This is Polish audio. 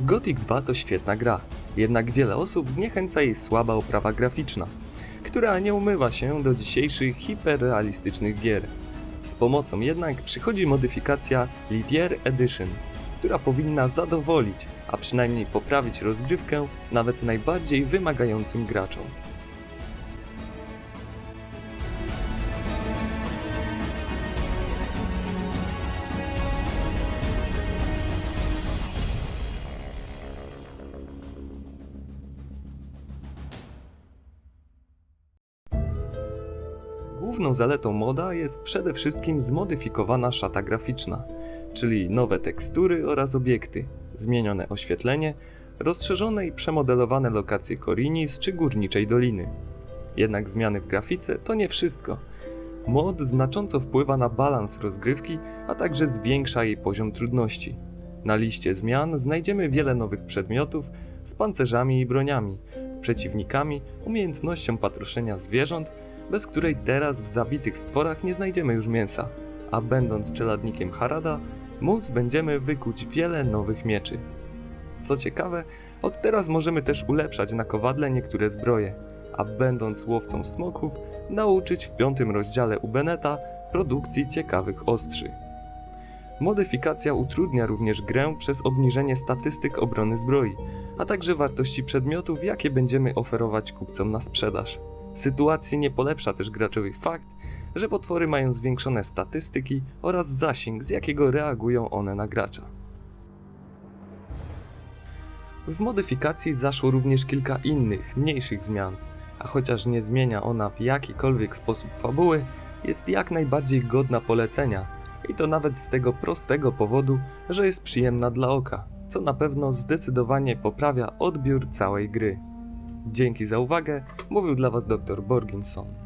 Gothic 2 to świetna gra, jednak wiele osób zniechęca jej słaba oprawa graficzna, która nie umywa się do dzisiejszych hiperrealistycznych gier. Z pomocą jednak przychodzi modyfikacja Livier Edition, która powinna zadowolić, a przynajmniej poprawić rozgrywkę nawet najbardziej wymagającym graczom. Główną zaletą moda jest przede wszystkim zmodyfikowana szata graficzna, czyli nowe tekstury oraz obiekty, zmienione oświetlenie, rozszerzone i przemodelowane lokacje Korinis czy Górniczej Doliny. Jednak zmiany w grafice to nie wszystko. Mod znacząco wpływa na balans rozgrywki, a także zwiększa jej poziom trudności. Na liście zmian znajdziemy wiele nowych przedmiotów z pancerzami i broniami, przeciwnikami, umiejętnością patroszenia zwierząt, bez której teraz w zabitych stworach nie znajdziemy już mięsa, a będąc czeladnikiem Harada, móc będziemy wykuć wiele nowych mieczy. Co ciekawe, od teraz możemy też ulepszać na kowadle niektóre zbroje, a będąc łowcą smoków, nauczyć w piątym rozdziale u Beneta produkcji ciekawych ostrzy. Modyfikacja utrudnia również grę przez obniżenie statystyk obrony zbroi, a także wartości przedmiotów, jakie będziemy oferować kupcom na sprzedaż. Sytuacji nie polepsza też graczowi fakt, że potwory mają zwiększone statystyki oraz zasięg, z jakiego reagują one na gracza. W modyfikacji zaszło również kilka innych, mniejszych zmian, a chociaż nie zmienia ona w jakikolwiek sposób fabuły, jest jak najbardziej godna polecenia i to nawet z tego prostego powodu, że jest przyjemna dla oka, co na pewno zdecydowanie poprawia odbiór całej gry. Dzięki za uwagę, mówił dla Was dr Borginson.